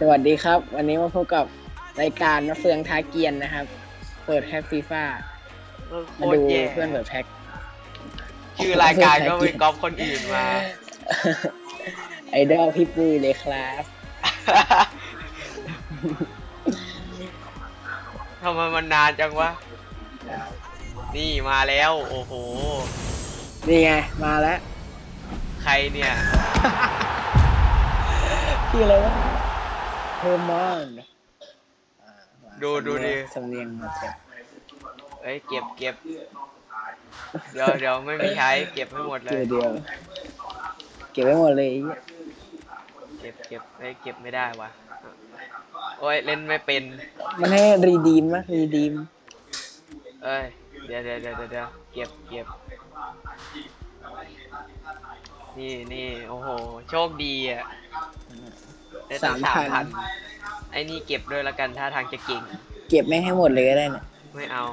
สวัสดีครับ วันนี้มาพบกับรายการมะเฟืองท้าเกียนนะครับ เปิดแพ็กฟีฟ่าเออโคมาตดูรแย่เพื่อนเปิดแพ็กชื่อรายการก็ไปก๊อปคนอื่นมา ไอดอลพี่ปุ้ยเลยครับทำไมมันนานจังวะ นี่มาแล้ว โอ้โห นี่ไง มาแล้ว ใครเนี่ยพี่อะไรวะ เฮอร์มอนอ่ามาดูดูดิ สำเนียงมาเต็มเอ้ยเก็บเก็บเดี๋ยวเดี๋ยวไม่มีใช้เก็บให้หมดเลเจอยเดียว เก็บไว้หมดเลยไอ้เหี้ยเก็บเก็บเอ้ยเก็บไม่ได้วะโอ้ยเล่นไม่เป็น มันให้รีดีมมั้ยรีดีมเอ้ยเดี๋ยวเดี๋ยวเดี๋ยวเดี๋ยวเดี๋ยวเก็บเก็บนี่นี่โอ้โห โชคดีอะ ได้ตั้งสามพันไอ้นี่เก็บด้วยละกันถ้าทางจะเก่ง เก็บไม่งให้หมดเลยก็ได้นะไม่เอา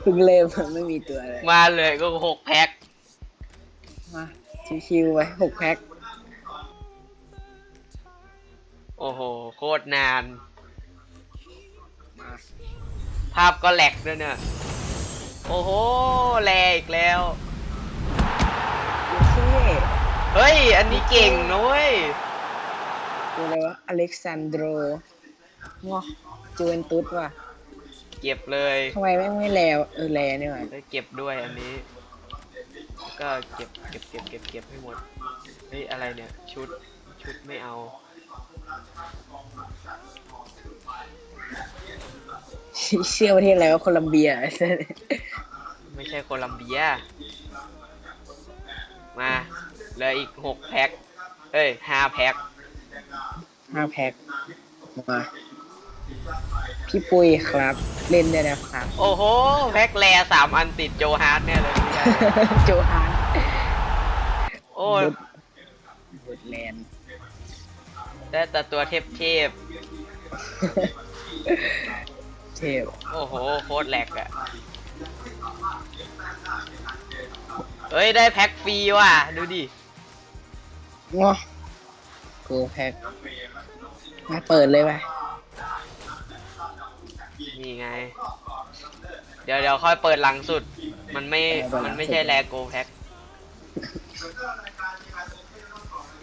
เพิ่งเริ่มไม่มีตัวเลยมาเลยก็หกแพ็คมาชิวๆไว้หกแพ็คโอ้โห โคตรนาน ภาพก็แหลกด้วยเนี่ย โอ้โหแหลกอีกแล้วโอเค เฮ้ย อันนี้เก่งนะเว้ยตัวอะไรวะอเล็กซานโดรงอจูเวนตุสว่ะเก็บเลยทำไมแม่งไม่แล้วเออแลนี่หว่าแล้วเก็บด้วยอันนี้ก็เก็บเก็บเก็บเก็บเก็บให้หมดเฮ้ยอะไรเนี่ย ชุดชุดไม่เอา เชื่อประเทศอะไรวะโคลัมเบีย ไม่ใช่โคลัมเบีย มา เหลืออีกหกแพ็คเอ้ยห้าแพ็คห้าแพ็คมาพี่ปุ้ยครับ เล่นได้นะครับ โอ้โห แพ็คแรสามอันติดโจฮาร์ดเนี่ยเลยไม่ได้โจฮานโอ้ยบุดแลนด์ได้แต่ตัวเทพเทพเทพๆโอ้โห โคตรแหลกอะเฮ้ย ได้แพ็คฟรีว่ะ ดูดิ งอโกแพ็คมาเปิดเลยไปนี่ไง เดี๋ยวเดี๋ยวค่อยเปิดหลังสุด มันไม่ มันไม่ใช่แลโกแพ็ค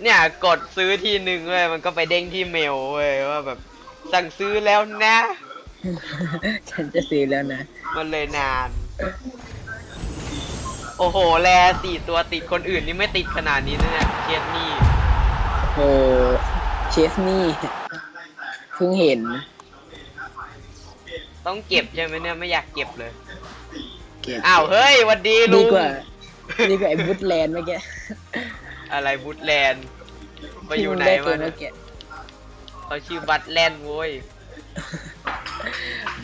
เนี่ยกดซื้อทีหนึ่งเว้ยมันก็ไปเด้งที่เมลเว้ยว่าแบบ สั่งซื้อแล้วนะ ฉันจะซื้อแล้วนะ มันเลยนาน โอ้โห แลสี่ตัวติดคนอื่นนี่ไม่ติดขนาดนี้นะเนี่ยเชียดนี่โอ้เชฟนี่เพิ่งเห็น ต้องเก็บใช่ไหมเนี่ยไม่อยากเก็บเลย เก็บอ้าวเฮ้ยหวันดีลุดีงกว่าดีกว่าไอ้บุตแลนด์เมื่อกี้อะไรบูทแลนด์ไปอยู่ไหนที่งมาด้ตัวเนี่เมื่ยอกี้เขาชื่อบัตแลนด์โว้ย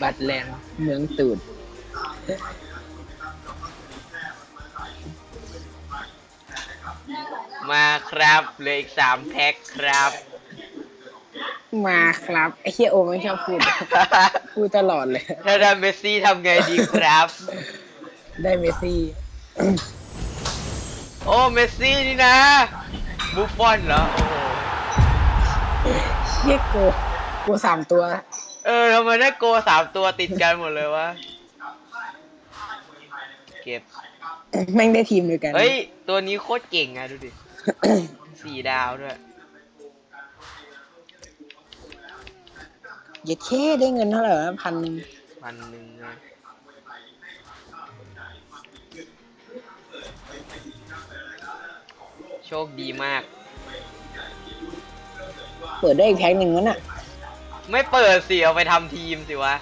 บัตแลนด์เมืองตูด ครับเหลืออีกสามแพ็คครับ มาครับไอ้เฮียโอไม่ชอบพูด พูดตลอดเลย ถ้าได้เมสซี่ทำไงดีครับ ได้เมสซี่โอ้เมสซี่นี่นะบุฟฟอนเหรอโอ้โหเฮียโกโกสามตัว เออทำไมได้โกสามตัวติดกันหมดเลยวะเก็บ แม่งได้ทีมด้วยกัน เฮ้ย ตัวนี้โคตรเก่งอะดูดิ สี่ดาวด้วยเย็ดเค้ได้เงินเท่าไหร่วะพันหนึ่งพันหนึ่งนะโชคดีมาก เปิดได้อีกแพ็คหนึ่งวะน่ะ ไม่เปิดสิเอาไปทำทีมสิวะ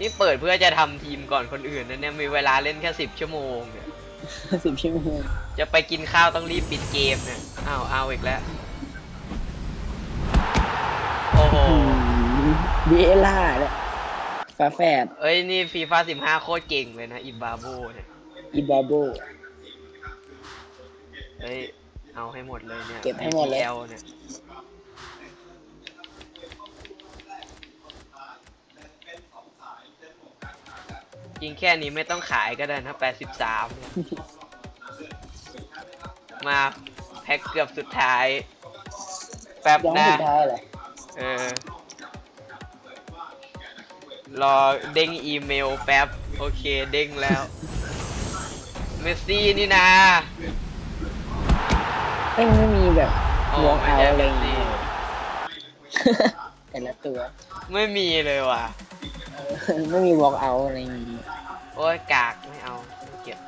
นี่เปิดเพื่อจะทำทีมก่อนคนอื่นนะเนี่ยมีเวลาเล่นแค่สิบชั่วโมงเนี่ย สิบชั่วโมงจะไปกินข้าวต้องรีบปิดเกมเนี่ยอ้าวเอาอีกแล้ว โอ้โหบีเอล่าเนี่ยฝาแฝดเอ้ยนี่ฟีฟ่าสิบห้าโคตรเก่งเลยนะอิบาโบเนี่ยอีบาโบเอ้ยเอาให้หมดเลยเนี่ย เก็บให้หมดเลย BTL เนี่ย จริงแค่นี้ไม่ต้องขายก็ได้นะแปดสิบสามมาแพพ็คเกือบสุดท้าย แป๊บยังนะ สุดท้ายเลยเออ รอเด้งอีเมลแป๊บ โอเคเด้งแล้ว เมสซี่นี่นะไม่ไม่มีแบบโอ้วอล์กไม่เอาใช่อะไรเมอสย่างซี่เงี้ยแต่ละตัว ไม่มีเลยว่ะเออ ไม่มีวอล์กเอาอะไรอย่างงี้โอ้ยกากไม่เอาไม่เก็บ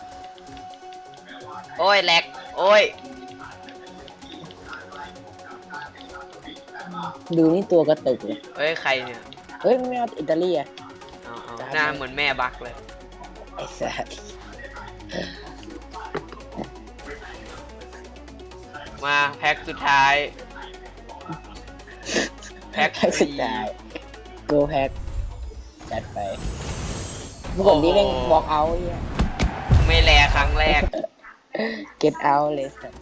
โอ้ยแหลกโอ้ยดูนี่ตัวกระตุกเลยเอ้ยใครเนี่ยเฮ้ยไม่เอาอิตาลีอะ เอาเอาจานหน้าเหมือนแม่บักเลย ไอ้สัสมาแพ็คสุดท้าย แพ็คแพ็คสุดสี่ท้าย โกแพ็ค จัดไปปกติเล่นวอล์กเอาเนี่ยไม่แลครั้งแรก เก็ตเอาเลยสัส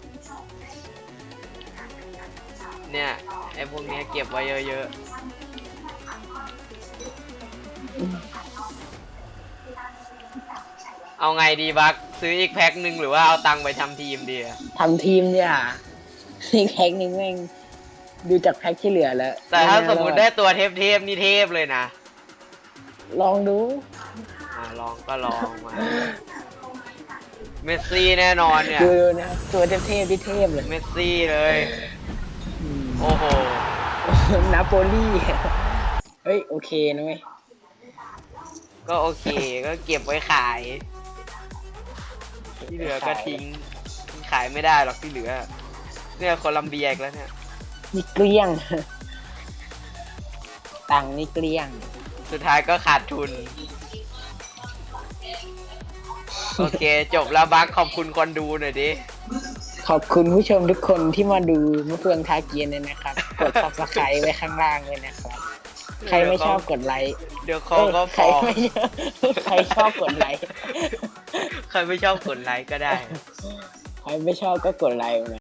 เนี่ยไอ้พวกเนี้ยเก็บไว้เยอะๆ เอาไงดีบักซื้ออีกแพ็คหนึ่งหรือว่าเอาตังค์ไปทำทีมดีอะทำทีมเนี่ยนี่แพ็คนี้แม่งดูจากแพ็คที่เหลือแล้วแต่ถ้าสมมติได้น่ารอตัวเทพๆนี่เทพเลยนะ ลองดู อ่าลองก็ลองมาเมสซี่แน่นอนเนี่ย ดูนะตัวเทพๆที่เทพเลยเมสซี่เลย อืม โอ้โห นาโปลีเฮ้ย โอเคนะเว้ยก็โอเค ก็เก็บไว้ขาย ที่เหลือก็ทิ้ง ขายไม่ได้หรอกที่เหลือ เนี่ยโคลัมเบียอีกแล้วเนี่ย นี่เกลี้ยง ตังค์นี่เกลี้ยง สุดท้ายก็ขาดทุน โอเค จบแล้วบักขอบคุณคนดูหน่อยดิ ขอบคุณผู้ชมทุกคนที่มาดูมะเฟืองทาเกียนเลยนะครับ กด subscribe ไว้ข้างล่างเลยนะครับ ใครไม่ชอบกดไลค์เดี๋ยวเขาเอ้ยก็ใครฟ้องไม่ชอบใครชอบกดไลค์ ใครไม่ชอบกดไลค์ก็ได้ ใครไม่ชอบก็กดไลค์นะ